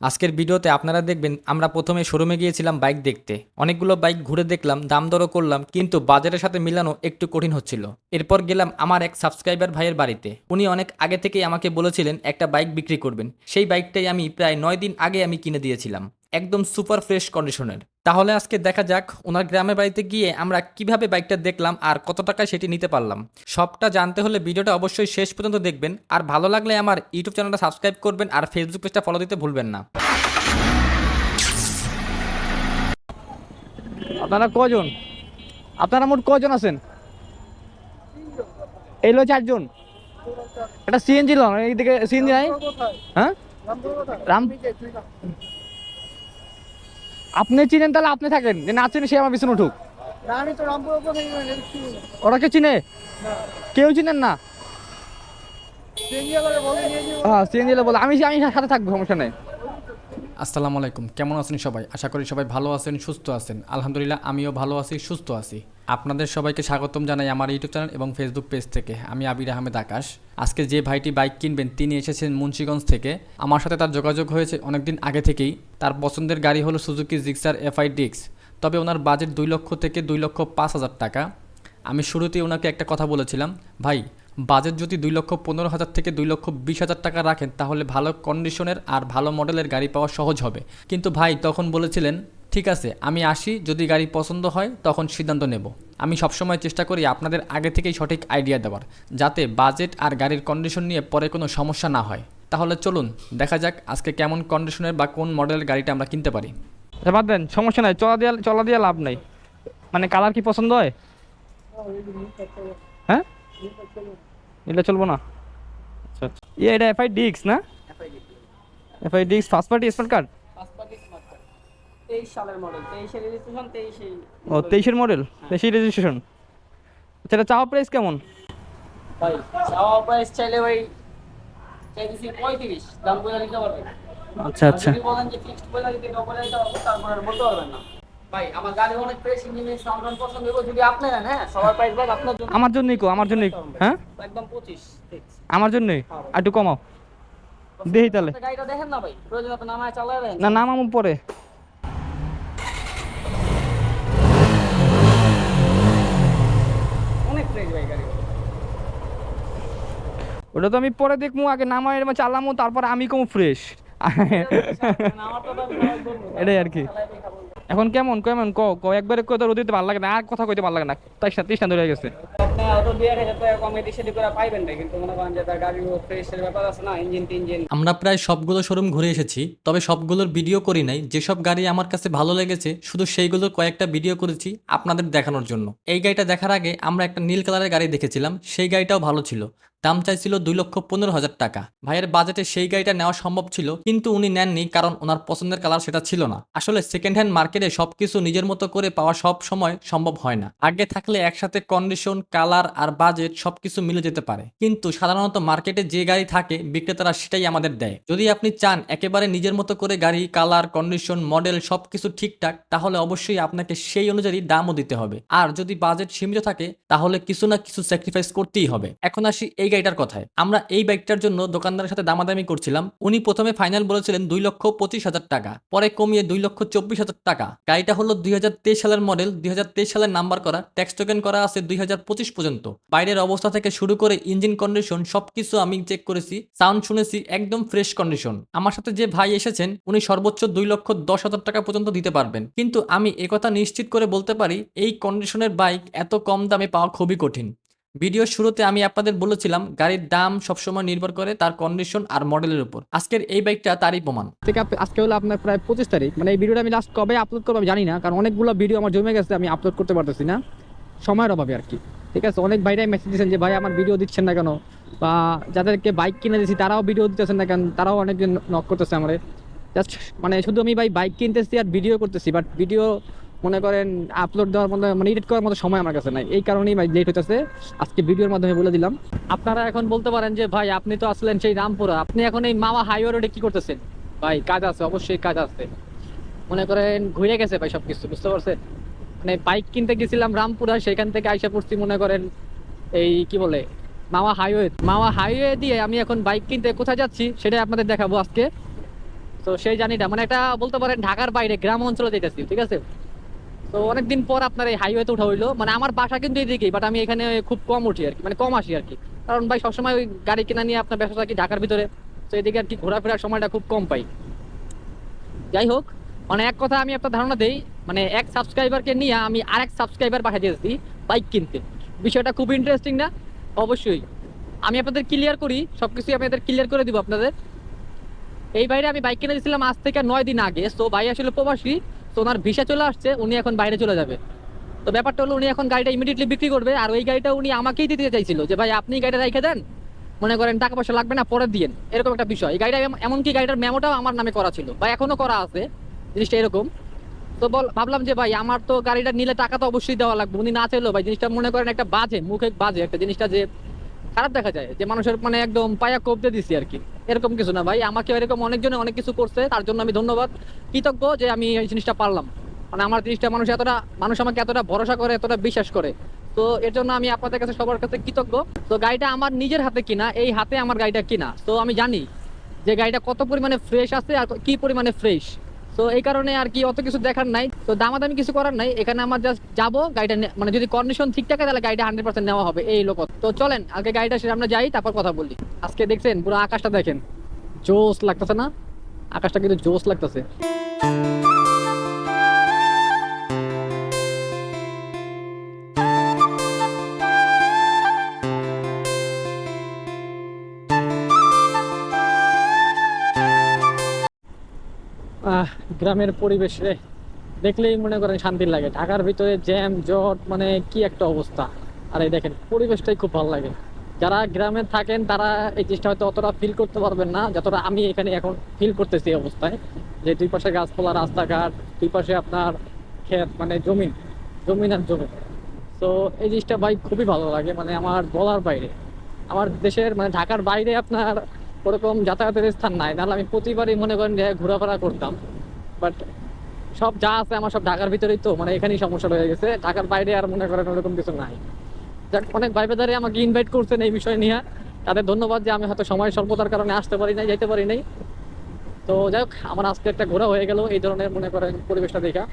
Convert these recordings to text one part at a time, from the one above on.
আজকের ভিডিওতে আপনারা দেখবেন আমরা প্রথমে শোরুমে গিয়েছিলাম বাইক দেখতে। অনেকগুলো বাইক ঘুরে দেখলাম, দাম দরও করলাম, কিন্তু বাজারের সাথে মিলানো একটু কঠিন হচ্ছিল। এরপর গেলাম আমার এক সাবস্ক্রাইবার ভাইয়ের বাড়িতে। উনি অনেক আগে থেকেই আমাকে বলেছিলেন, একটা বাইক বিক্রি করবেন। সেই বাইকটাই আমি প্রায় নয় দিন আগে আমি কিনে দিয়েছিলাম। একদম সুপার ফ্রেশ কন্ডিশনের তাহলে আজকে দেখা যাক ওনার গ্রামের বাড়িতে গিয়ে আমরা কীভাবে বাইকটা দেখলাম আর কত টাকায় সেটি নিতে পারলাম। সবটা জানতে হলে ভিডিওটা অবশ্যই শেষ পর্যন্ত দেখবেন। আর ভালো লাগলে আমার ইউটিউব চ্যানেলটা সাবস্ক্রাইব করবেন আর ফেসবুক পেজটা ফলো দিতে ভুলবেন না। আপনারা কজন? আপনারা মোট কজন আছেন? এলো চারজন। এটা সিএনজি লন, এইদিকে সিএনজি নাই? হ্যাঁ? রাম আপনি চিনেন তাহলে আপনি থাকেন। যে না চিনে সে আমার পিছনে উঠুক। ওরা কে চিনে? কেউ চিনেন না? হ্যাঁ সিএনজি বলে আমি আমি সাথে থাকব সমস্যা নেই। আসসালামু আলাইকুম। কেমন আছেন সবাই? আশা করি সবাই ভালো আছেন, সুস্থ আছেন। আলহামদুলিল্লাহ, আমিও ভালো আছি, সুস্থ আছি। আপনাদের সবাইকে স্বাগতম জানাই আমার ইউটিউব চ্যানেল এবং ফেসবুক পেজ থেকে। আমি আবির আহমেদ আকাশ। আজকে যে ভাইটি বাইক কিনবেন, তিনি এসেছেন মুন্সিগঞ্জ থেকে। আমার সাথে তার যোগাযোগ হয়েছে অনেকদিন আগে থেকেই। তার পছন্দের গাড়ি হলো সুজুকি জিক্সার এফআই ডিক্স তবে ওনার বাজেট দুই লক্ষ থেকে দুই লক্ষ পাঁচ হাজার টাকা। আমি শুরুতেই ওনাকে একটা কথা বলেছিলাম ভাই বাজেট যদি দুই লক্ষ পনেরো হাজার থেকে দুই লক্ষ বিশ হাজার টাকা রাখেন তাহলে ভালো কন্ডিশনের আর ভালো মডেলের গাড়ি পাওয়া সহজ হবে। কিন্তু ভাই তখন বলেছিলেন ঠিক আছে আমি আসি যদি গাড়ি পছন্দ হয় তখন সিদ্ধান্ত নেব। আমি সবসময় চেষ্টা করি আপনাদের আগে থেকেই সঠিক আইডিয়া দেওয়ার যাতে বাজেট আর গাড়ির কন্ডিশন নিয়ে পরে কোনো সমস্যা না হয়। তাহলে চলুন দেখা যাক আজকে কেমন কন্ডিশনের বা কোন মডেলের গাড়িটা আমরা কিনতে পারি। আচ্ছা, বাদ দেন সমস্যা নাই চলা দিয়ে চলা দিয়ে লাভ নাই। মানে কালার কি পছন্দ হয়? হ্যাঁ? এটা চলবো না? আচ্ছা আচ্ছা। ইয়ে এটা এফআই ডিক্স না? এফআই ডিক্স ফার্স্ট পার্টি স্মার্ট কার্ড সালের মডেল রেজিস্ট্রেশন ও তেইশের মডেল তেইশের রেজিস্ট্রেশন আচ্ছা এটা চাওয়া প্রাইস কেমন? ভাই চাওয়া প্রাইস চাইলে ভাই দাম বলে পারবেন আচ্ছা আচ্ছা। যদি বলেন যে ফিক্সড বলে দিতে বলে দিতে পারব তারপরে আর বলতে পারবেন না। ভাই আমার হ্যাঁ? আমার জন্যই কো আমার জন্যই হ্যাঁ? আমার জন্যই একটু কমাও। দেখি তাহলে। না নাম আমার পরে। ওটা তো আমি পরে দেখব আগে নামাই চালামো তারপরে আমি কম ফ্রেশ। এটাই আর কি। এখন কেমন কেমন? ক ক একবারে কত রোদ দিতে ভালো লাগে না, আর কথা কইতে ভালো লাগে না। তাই সাথে তেইশ ধরে গেছে। আমরা প্রায় সবগুলো শোরুম ঘুরে এসেছি, তবে সবগুলোর ভিডিও করি নাই। যেসব গাড়ি আমার কাছে ভালো লেগেছে, শুধু সেইগুলোর কয়েকটা ভিডিও করেছি আপনাদের দেখানোর জন্য। এই গাড়িটা দেখার আগে আমরা একটা নীল কালারের গাড়ি দেখেছিলাম, সেই গাড়িটাও ভালো ছিল। দাম চাইছিল দুই লক্ষ পনেরো হাজার টাকা। ভাইয়ের বাজেটে সেই গাড়িটা নেওয়া সম্ভব ছিল, কিন্তু উনি নেননি কারণ ওনার পছন্দের কালার সেটা ছিল না। আসলে সেকেন্ড হ্যান্ড মার্কেটে সবকিছু নিজের মতো করে পাওয়া সব সময় সম্ভব হয় না। আগে থাকলে একসাথে কন্ডিশন কালার আর বাজেট সবকিছু মিলে যেতে পারে। কিন্তু সাধারণত মার্কেটে যে গাড়ি থাকে, বিক্রেতারা সেটাই আমাদের দেয়। যদি আপনি চান একেবারে নিজের মতো করে গাড়ি কালার কন্ডিশন মডেল সবকিছু ঠিকঠাক, তাহলে অবশ্যই আপনাকে সেই অনুযায়ী দামও দিতে হবে। আর যদি বাজেট সীমিত থাকে, তাহলে কিছু না কিছু স্যাক্রিফাইস করতেই হবে। এখন আসি এই গাড়িটার কথায়। আমরা এই বাইকটার জন্য দোকানদারের সাথে দামাদামি করছিলাম। উনি প্রথমে ফাইনাল বলেছিলেন দুই লক্ষ পঁচিশ হাজার টাকা, পরে কমিয়ে দুই লক্ষ চব্বিশ হাজার টাকা। গাড়িটা হলো দুই হাজার তেইশ সালের মডেল, দুই হাজার তেইশ সালের নাম্বার করা, ট্যাক্স টোকেন করা আছে দুই হাজার পঁচিশ পর্যন্ত। বাইরের অবস্থা থেকে শুরু করে ইঞ্জিন কন্ডিশন, সবকিছু আমি চেক করেছি সাউন্ড শুনেছি, একদম ফ্রেশ কন্ডিশন আমার সাথে যে ভাই এসেছেন, উনি সর্বোচ্চ দুই লক্ষ দশ হাজার টাকা পর্যন্ত দিতে পারবেন। কিন্তু আমি একথা নিশ্চিত করে বলতে পারি, এই কন্ডিশনের বাইক এত কম দামে পাওয়া খুবই কঠিন। ভিডিওর শুরুতে আমি আপনাদের বলেছিলাম, গাড়ির দাম সবসময় নির্ভর করে তার কন্ডিশন আর মডেলের উপর। আজকের এই বাইকটা তারই প্রমাণ। থেকে আজকে হলো আপনার প্রায় পঁচিশ তারিখ। মানে এই ভিডিওটা আমি লাস্ট কবে আপলোড করব আমি জানি না, কারণ অনেকগুলো ভিডিও আমার জমে গেছে, আমি আপলোড করতে পারতেছি না। সময়ের অভাবে আর কি। ঠিক আছে? অনেক ভাইরাই মেসেজ দিচ্ছেন যে, ভাই, আমার ভিডিও দিচ্ছেন না কেন? বা যাদেরকে বাইক কিনে দিয়েছি, তারাও ভিডিও দিতেছেন না কেন? তারাও অনেকজন নক করতেছে আমার। জাস্ট মানে শুধু আমি ভাই বাইক কিনতেছি আর ভিডিও করতেছি বাট ভিডিও মনে করেন আপলোড দেওয়ার মতো মানে এডিট করার মতো সময় আমার কাছে নাই। এই কারণেই ভাই লেট হতেছে আজকে ভিডিওর মাধ্যমে বলে দিলাম। আপনারা এখন বলতে পারেন যে, ভাই, আপনি তো আসলেন সেই রামপুরা। আপনি এখন এই মামা হাইওয়ে রোডে কি করতেছেন? ভাই, কাজ আছে, অবশ্যই কাজ আছে। মনে করেন ঘুরে গেছে ভাই সবকিছু, বুঝতে পারছেন? মানে বাইক কিনতে গেছিলাম রামপুরা, সেখান থেকে আইসা পড়ছি মনে করেন এই কি বলে, মামা হাইওয়ে মামা হাইওয়ে দিয়ে আমি এখন বাইক কিনতে কোথায় যাচ্ছি সেটাই আপনাদের দেখাবো আজকে। তো সেই জানিটা মানে একটা বলতে পারেন ঢাকার বাইরে গ্রাম অঞ্চলে যেতেছি ঠিক আছে? তো অনেকদিন পর আপনার এই হাইওয়েতে উঠা হইল। মানে আমার বাসা কিন্তু এইদিকেই বাট আমি এখানে খুব কম উঠি আর কি মানে কম আসি আর কি। কারণ ভাই সবসময় ওই গাড়ি কেনা নিয়ে আপনার ব্যবসা থাকি ঢাকার ভিতরে, তো এদিকে আর কি ঘোরাফেরার সময়টা খুব কম পাই। যাই হোক মানে এক কথা আমি আপনার ধারণা দেই মানে এক সাবস্ক্রাইবারকে নিয়ে আমি আরেক সাবস্ক্রাইবার পাঠিয়ে দিয়েছি বাইক কিনতে। বিষয়টা খুব ইন্টারেস্টিং না? অবশ্যই। আমি আপনাদের ক্লিয়ার করি সব কিছুই আপনাদের ক্লিয়ার করে দিব আপনাদের। এই বাইরে আমি বাইক কিনে দিয়েছিলাম আজ থেকে নয় দিন আগে তো ভাই আসলে প্রবাসী তো ওনার ভিসা চলে আসছে, উনি এখন বাইরে চলে যাবে। তো ব্যাপারটা হলো উনি এখন গাড়িটা ইমিডিয়েটলি বিক্রি করবে, আর ওই গাড়িটা উনি আমাকেই দিতে চাইছিল যে, ভাই, আপনি গাড়িটা রেখে দেন, মনে করেন টাকা পয়সা লাগবে না, পরে দিয়েন। এরকম একটা বিষয়। এই গাড়িটা এমনকি গাড়িটার মেমোটাও আমার নামে করা ছিল। বা এখনও করা আছে, জিনিসটা এরকম। তো বল, ভাবলাম যে, ভাই, আমার তো গাড়িটা নিলে টাকা তো অবশ্যই দেওয়া লাগবে। উনি না চাইলো ভাই, জিনিসটা মনে করেন একটা বাজে, মুখে বাজে একটা জিনিসটা যে খারাপ দেখা যায়, যে মানুষের মানে একদম পায়া কবতে দিছি আর কি। এরকম কিছু না ভাই, আমাকে এরকম অনেকজনে অনেক কিছু করছে, তার জন্য আমি ধন্যবাদ। কৃতজ্ঞ যে আমি এই জিনিসটা পারলাম। মানে আমার জিনিসটা মানুষ এতটা, মানুষ আমাকে এতটা ভরসা করে, এতটা বিশ্বাস করে। তো এর জন্য আমি আপনাদের কাছে সবার কাছে কৃতজ্ঞ। তো গাড়িটা আমার নিজের হাতে কিনা, এই হাতে আমার গাড়িটা কিনা, তো আমি জানি যে গাড়িটা কত পরিমাণে ফ্রেশ আছে আর কি পরিমাণে ফ্রেশ তো এই কারণে আর কি অত কিছু দেখার নাই। তো দামাদামি কিছু করার নাই। এখানে আমার জাস্ট যাব, গাড়িটা মানে যদি কন্ডিশন ঠিক থাকে, তাহলে গাড়িটা হান্ড্রেড পার্সেন্ট নেওয়া হবে। এই লোক তো চলেন আগে গাড়িটা সেটা আমরা যাই, তারপর কথা বলি। আজকে দেখছেন, পুরো আকাশটা দেখেন। জোস লাগতেছে না? আকাশটা কিন্তু জোস লাগতেছে। গ্রামের পরিবেশ রে দেখলেই মনে করেন শান্তি লাগে। ঢাকার ভিতরে জ্যাম জট মানে কি একটা অবস্থা। আর এই দেখেন, পরিবেশটাই খুব ভালো লাগে। যারা গ্রামে থাকেন, তারা এই জিনিসটা হয়তো অতটা ফিল করতে পারবেন না, যতটা আমি এখানে এখন ফিল করতেছি অবস্থায়। যে দুই পাশে গাছপালা, রাস্তাঘাট, দুই পাশে আপনার ক্ষেত মানে জমিন জমিন আর জমিন তো এই জিনিসটা ভাই খুবই ভালো লাগে মানে আমার বলার বাইরে। আমার দেশের মানে ঢাকার বাইরে আপনার ওরকম যাতায়াতের স্থান নাই। নাহলে আমি প্রতিবারই মনে করেন যে ঘোরাফেরা করতাম। বাট সব যা আছে আমার সব ঢাকার ভিতরেই তো মানে এখানেই সমস্যা রয়ে গেছে। ঢাকার বাইরে আর মনে করেন ওরকম কিছু নাই। অনেক ভাই বেদারে আমাকে ইনভাইট করছেন এই বিষয় নিয়ে। তাদের ধন্যবাদ যে আমি হয়তো সময় স্বল্পতার কারণে আসতে পারি নাই, যাইতে পারি নাই। তো যাই হোক, আমার আজকে একটা ঘোরা হয়ে গেল এই ধরনের মনে করেন পরিবেশটা দেখা।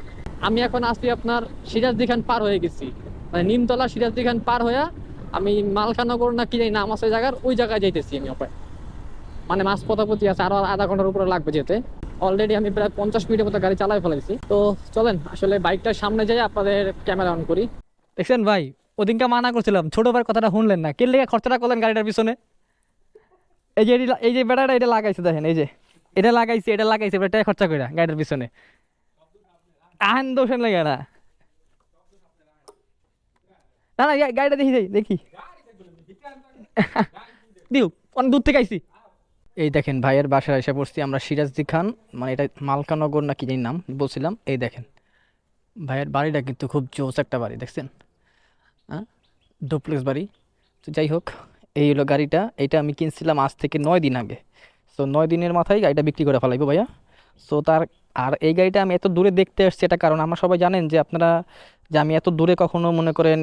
আমি এখন আসছি আপনার সিরাজদি খান পার হয়ে গেছি। মানে নিমতলা সিরাজদি খান পার হয়ে আমি মালখানগর না কি নাম আছে জায়গার, ওই জায়গায় যাইতেছি আমি অপায় মানে মাছ পতাপতি আছে, আরও আধা ঘণ্টার উপরে লাগবে যেতে। অলরেডি আমি প্রায় পঞ্চাশ মিনিটের মতো গাড়ি চালাই ফেলাইছি। তো চলেন, আসলে বাইকটার সামনে যাই, আপনাদের ক্যামেরা অন করি। দেখছেন ভাই, ওদিনকে মানা করছিলাম, ছোট ভাইয়ের কথাটা শুনলেন না। কে লেগে খরচাটা করলেন গাড়িটার পিছনে? এই যে এই যে বেড়াটা, এটা লাগাইছে দেখেন, এই যে। এটা লাগাইছে এটা লাগাইছে টাকা খরচা করে গাড়িটার পিছনে। আহেন দোষেন লাগে না। না না গাড়িটা দেখি, যাই, দেখি। দিও অনেক দূর থেকে আইছি। এই দেখেন, ভাইয়ের বাসায় এসে পড়ছি আমরা, সিরাজদি খান মানে এটা মালকানগর না কি নাম বলছিলাম, এই দেখেন। ভাইয়ের বাড়িটা কিন্তু খুব জোস একটা বাড়ি, দেখছেন? হ্যাঁ? ডুপ্লেক্স বাড়ি। তো যাই হোক, এই হলো গাড়িটা, এটা আমি কিনছিলাম আজ থেকে নয় দিন আগে। সো নয় দিনের মাথায় গাড়িটা বিক্রি করে ফেলাইবো ভাইয়া। সো তার, আর এই গাড়িটা আমি এত দূরে দেখতে আসছি এটা কারণ, আমরা সবাই জানেন যে আপনারা, যে আমি এত দূরে কখনো মনে করেন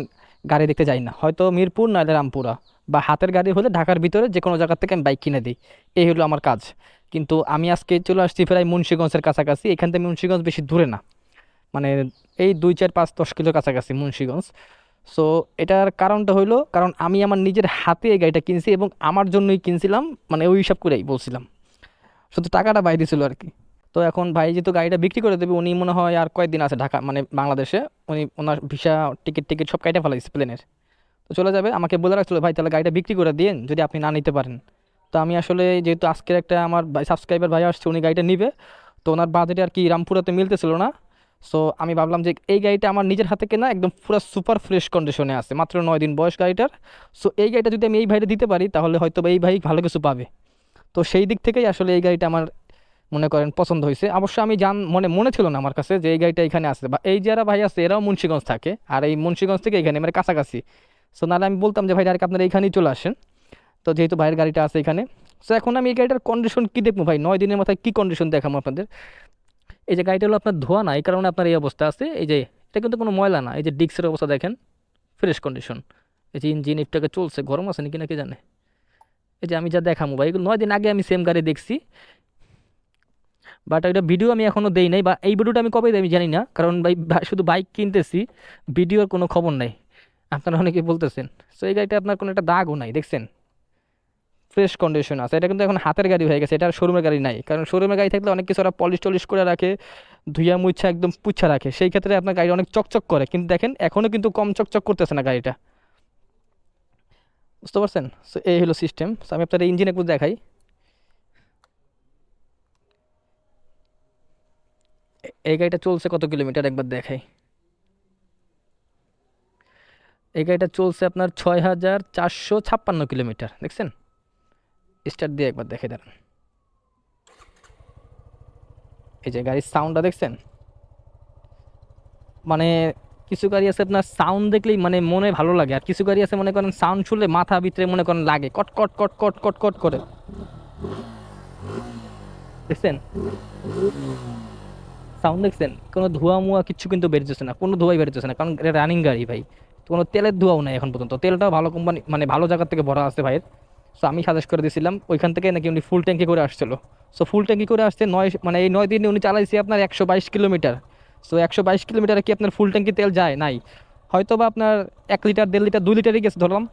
গাড়ি দেখতে যাই না। হয়তো মিরপুর নাহলে রামপুরা বা হাতের গাড়ি হলে ঢাকার ভিতরে যে কোনো জায়গার থেকে আমি বাইক কিনে দিই। এই হলো আমার কাজ। কিন্তু আমি আজকে চলে আসছি প্রায় মুন্সিগঞ্জের কাছাকাছি। এখান থেকে মুন্সিগঞ্জ বেশি দূরে না। মানে এই দুই, চার, পাঁচ, দশ কিলো কাছাকাছি মুন্সিগঞ্জ। সো এটার কারণটা হইল, কারণ আমি আমার নিজের হাতে এই গাড়িটা কিনছি এবং আমার জন্যই কিনছিলাম মানে ওই হিসাব করেই বলছিলাম। শুধু টাকাটা বাইরে দিছিল আর কি। তো এখন ভাই যেহেতু গাড়িটা বিক্রি করে দেবে, উনি মনে হয় আর কয়েকদিন আছে ঢাকা মানে বাংলাদেশে। উনি ওনার ভিসা, টিকিট টিকিট সব কাইটা ফেলাইছে প্লেনের। তো চলে যাবে। আমাকে বলে রাখছিল, ভাই, তাহলে গাড়িটা বিক্রি করে দিন যদি আপনি না নিতে পারেন। তো আমি আসলে যেহেতু আজকের একটা আমার সাবস্ক্রাইবার ভাই আসছে, উনি গাড়িটা নিবে। তো ওনার বাজেটে আর কি রামপুরাতে মিলতেছিল না। সো আমি ভাবলাম যে এই গাড়িটা আমার নিজের হাতে কেনা, একদম পুরো সুপার ফ্রেশ কন্ডিশনে আছে। মাত্র নয় দিন বয়স গাড়িটার। সো এই গাড়িটা যদি আমি এই ভাইটা দিতে পারি, তাহলে হয়তো এই ভাই ভালো কিছু পাবে। তো সেই দিক থেকেই আসলে এই গাড়িটা আমার মনে করেন, পছন্দ হয়েছে অবশ্য আমি জান, মনে মনে ছিল না আমার কাছে যে এই গাড়িটা এখানে আছে। বা এই যারা ভাই আছে, এরাও মুন্সিগঞ্জ থাকে। আর এই মুন্সিগঞ্জ থেকে এখানে মানে কাছাকাছি। সো নাহলে আমি বলতাম যে, ভাই, ডাইরেক্ট আপনারা এইখানেই চলে আসেন। তো যেহেতু ভাইয়ের গাড়িটা আছে এখানে। সো এখন আমি এই গাড়িটার কন্ডিশন কী দেখব ভাই? নয় দিনের মাথায় কী কন্ডিশন দেখাবো আপনাদের? এই যে গাড়িটা হলো আপনার ধোয়া না, এই কারণে আপনার এই অবস্থা আছে। এই যে, এটা কিন্তু কোনো ময়লা না। এই যে ডিক্সের অবস্থা দেখেন ফ্রেশ কন্ডিশন এই যে ইঞ্জিন ইটটাকে চলছে, গরম আছে নাকি নাকি জানে? এই যে আমি যা দেখামো ভাই নয় দিন আগে আমি সেম গাড়ি দেখছি। বাট এটা ভিডিও আমি এখনও দেই নাই বা এই ভিডিওটা আমি কবে দিই আমি জানি না। কারণ ভাই শুধু বাইক কিনতেছি ভিডিওর কোনো খবর নাই। আপনারা অনেকে বলতেছেন সো এই গাড়িটা আপনার কোনো একটা দাগও নাই, দেখছেন? ফ্রেশ কন্ডিশন আছে। এটা কিন্তু এখন হাতের গাড়ি হয়ে গেছে, এটা শোরুমের গাড়ি নাই। কারণ শোরুমের গাড়ি থাকলে অনেক কিছু ওরা পলিশ টলিশ করে রাখে, ধুইয়া মুছা একদম পুচ্ছা রাখে। সেই ক্ষেত্রে আপনার গাড়ি অনেক চকচক করে। কিন্তু দেখেন এখনও কিন্তু কম চকচক করতেছে না গাড়িটা। বুঝতে পারছেন? সো এই হলো সিস্টেম সো আমি আপনার ইঞ্জিন একটু দেখাই। এই গাড়িটা চলছে কত কিলোমিটার? একবার দেখাই। এই গাড়িটা চলছে আপনার ছয় হাজার চারশো ছাপ্পান্ন কিলোমিটার, দেখছেন? স্টার্ট দিয়ে একবার দেখে দাঁড়ান। এই যে গাড়ির সাউন্ডটা দেখছেন? মানে কিছু গাড়ি আছে আপনার সাউন্ড দেখলেই মানে মনে ভালো লাগে, আর কিছু গাড়ি আছে মনে করেন সাউন্ড শুনলে মাথা ভিতরে মনে করেন লাগে, কট কট কট কট কট কট করে। দেখছেন? সাউন্ড দেখছেন? কোনো ধোঁয়া মুয়া কিছু কিন্তু বেরোতেছে না। কোনো ধোঁয়াই বেরোতেছে না, কারণ এটা রানিং গাড়ি ভাই। কোনো তেলের ধোঁয়াও নাই এখন পর্যন্ত। তেলটাও ভালো কোম্পানি মানে ভালো জায়গার থেকে ভরা আছে ভাইয়ের। সো আমি সাজেস্ট করে দিয়েছিলাম ওইখান থেকে নাকি উনি ফুল ট্যাঙ্কি করে আসছিল। সো ফুল ট্যাঙ্কি করে আসছে নয় মানে এই নয় দিনে উনি চালাইছে আপনার একশো বাইশ কিলোমিটার। সো একশো বাইশ কিলোমিটারে কি আপনার ফুল ট্যাঙ্কি তেল যায়? নাই। হয়তো বা আপনার এক লিটার, দেড় লিটার, দুই লিটারই গেছে ধরলাম।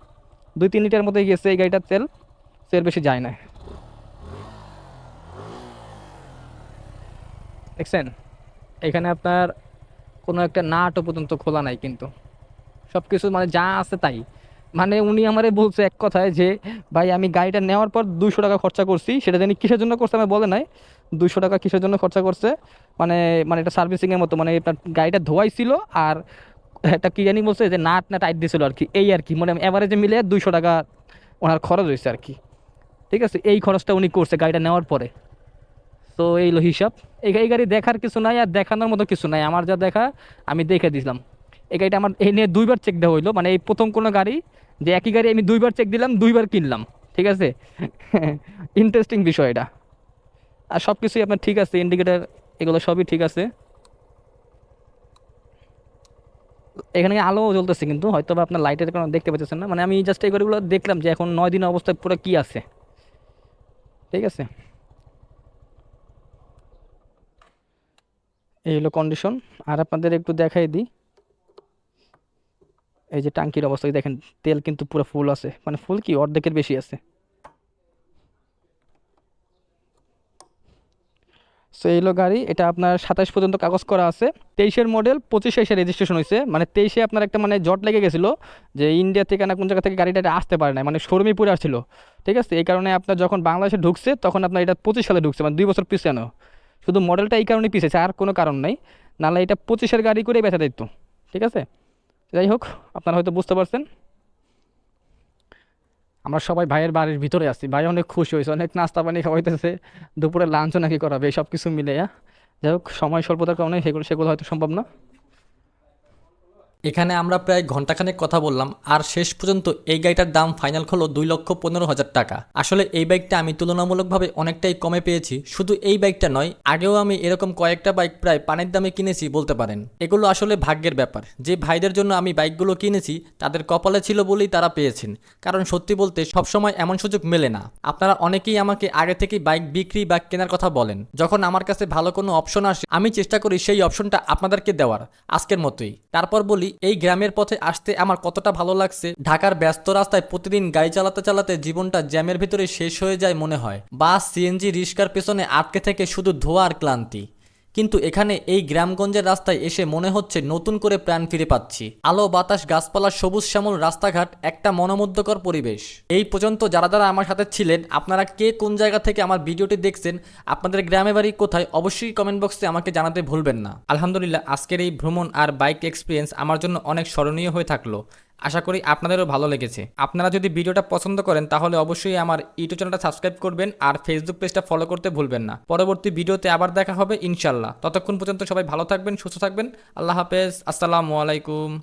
দুই, তিন লিটার মতোই গেছে এই গাড়িটার তেল। এর বেশি যায় না। দেখছেন? এখানে আপনার কোনো একটা নাটও পর্যন্ত খোলা নাই কিন্তু। সব কিছু মানে যা আছে তাই। মানে উনি আমারে বলছে এক কথায় যে, ভাই, আমি গাড়িটা নেওয়ার পর দুশো টাকা খরচা করছি। সেটা জানি কিসের জন্য করছে আমি বলে নাই। দুশো টাকা কিসের জন্য খরচা করছে? মানে মানে এটা সার্ভিসিংয়ের মতো। মানে আপনার গাড়িটা ধোয়াইছিল আর একটা কি জানি বলছে যে নাট না টাইট দিয়েছিল আর কি। এই আর কি। মানে অ্যাভারেজে মিলে দুশো টাকা ওনার খরচ হয়েছে আর কি। ঠিক আছে? এই খরচটা উনি করছে গাড়িটা নেওয়ার পরে। তো এই হলো হিসাব। এই গাড়ি দেখার কিছু নাই আর দেখানোর মতো কিছু নাই। আমার যা দেখা, আমি দেখে দিলাম এই গাড়িটা আমার এই নিয়ে দুইবার চেক দেওয়া হইল। মানে এই প্রথম কোনো গাড়ি যে একই গাড়ি আমি দুইবার চেক দিলাম, দুইবার কিনলাম। ঠিক আছে? ইন্টারেস্টিং বিষয় এটা। আর সব কিছুই আপনার ঠিক আছে ইন্ডিকেটার এগুলো সবই ঠিক আছে। এখানে আলো জ্বলতেছে কিন্তু হয়তো বা আপনার লাইটের কারণে দেখতে পাচ্ছেন না। মানে আমি জাস্ট এই গাড়িগুলো দেখলাম যে এখন নয় দিনের অবস্থায় পুরো কী আছে। ঠিক আছে? এই হলো কন্ডিশন আর আপনাদের একটু দেখাই দিই। এই যে টাঙ্কির অবস্থা দেখেন, তেল কিন্তু পুরো ফুল আছে। মানে ফুল কি? অর্ধেকের বেশি আছে। সো এই হলো গাড়ি। এটা আপনার সাতাশ পর্যন্ত কাগজ করা আছে। তেইশের মডেল পঁচিশে এসে রেজিস্ট্রেশন হয়েছে। মানে তেইশে আপনার একটা মানে জট লেগে গেছিল যে ইন্ডিয়া থেকে না কোন জায়গা থেকে গাড়িটা এটা আসতে পারে না মানে শোরুমে পুরে আসছিল ঠিক আছে? এই কারণে আপনার যখন বাংলাদেশে ঢুকছে, তখন আপনার এটা পঁচিশ সালে ঢুকছে। মানে দুই বছর পিছানো শুধু মডেলটা এই কারণে পিছেছে আর কোনো কারণ নাই। নাহলে এটা পঁচিশের গাড়ি করেই বেচা দিত, ঠিক আছে? যাই হোক, আপনারা হয়তো বুঝতে পারছেন। আমরা সবাই ভাইয়ের বাড়ির ভিতরে আছি। ভাই অনেক খুশি হয়েছে, অনেক নাস্তা পানি খাওয়াইতেছে, দুপুরে লাঞ্চও নাকি করাবে সব কিছু মিলে যাই হোক, সময় স্বল্পতার কারণে সেগুলো সেগুলো হয়তো সম্ভব না। এখানে আমরা প্রায় ঘন্টাখানেক কথা বললাম, আর শেষ পর্যন্ত এই গাড়িটার দাম ফাইনাল হলো দুই লক্ষ পনেরো হাজার টাকা। আসলে এই বাইকটা আমি তুলনামূলকভাবে অনেকটাই কমে পেয়েছি, শুধু এই বাইকটা নয়, আগেও আমি এরকম কয়েকটা বাইক প্রায় পানির দামে কিনেছি বলতে পারেন। এগুলো আসলে ভাগ্যের ব্যাপার। যে ভাইদের জন্য আমি বাইকগুলো কিনেছি, তাদের কপালে ছিল বলেই তারা পেয়েছেন। কারণ সত্যি বলতে সবসময় এমন সুযোগ মেলে না। আপনারা অনেকেই আমাকে আগে থেকেই বাইক বিক্রি বা কেনার কথা বলেন। যখন আমার কাছে ভালো কোনো অপশন আসে, আমি চেষ্টা করি সেই অপশনটা আপনাদেরকে দেওয়ার, আজকের মতোই। তারপর বলি, এই গ্রামের পথে আসতে আমার কতটা ভালো লাগছে। ঢাকার ব্যস্ত রাস্তায় প্রতিদিন গাড়ি চালাতে চালাতে জীবনটা জ্যামের ভিতরে শেষ হয়ে যায় মনে হয়। বাস সিএনজি রিস্কার পেছনে আটকে থেকে শুধু ধোয়া আর ক্লান্তি। কিন্তু এখানে এই গ্রামগঞ্জের রাস্তায় এসে মনে হচ্ছে নতুন করে প্রাণ ফিরে পাচ্ছি। আলো, বাতাস, গাছপালা, সবুজ শ্যামল, রাস্তাঘাট, একটা মনোমুগ্ধকর পরিবেশ। এই পর্যন্ত যারা যারা আমার সাথে ছিলেন, আপনারা কে কোন জায়গা থেকে আমার ভিডিওটি দেখছেন, আপনাদের গ্রামে বাড়ি কোথায়, অবশ্যই কমেন্ট বক্সে আমাকে জানাতে ভুলবেন না। আলহামদুলিল্লাহ, আজকের এই ভ্রমণ আর বাইক এক্সপিরিয়েন্স আমার জন্য অনেক স্মরণীয় হয়ে থাকল। আশা করি আপনাদেরও ভালো লেগেছে। আপনারা যদি ভিডিওটা পছন্দ করেন, তাহলে অবশ্যই আমার ইউটিউব চ্যানেলটা সাবস্ক্রাইব করবেন আর ফেসবুক পেজটা ফলো করতে ভুলবেন না। পরবর্তী ভিডিওতে আবার দেখা হবে ইনশাল্লাহ ততক্ষণ পর্যন্ত সবাই ভালো থাকবেন, সুস্থ থাকবেন। আল্লাহ হাফেজ। আসসালামু আলাইকুম।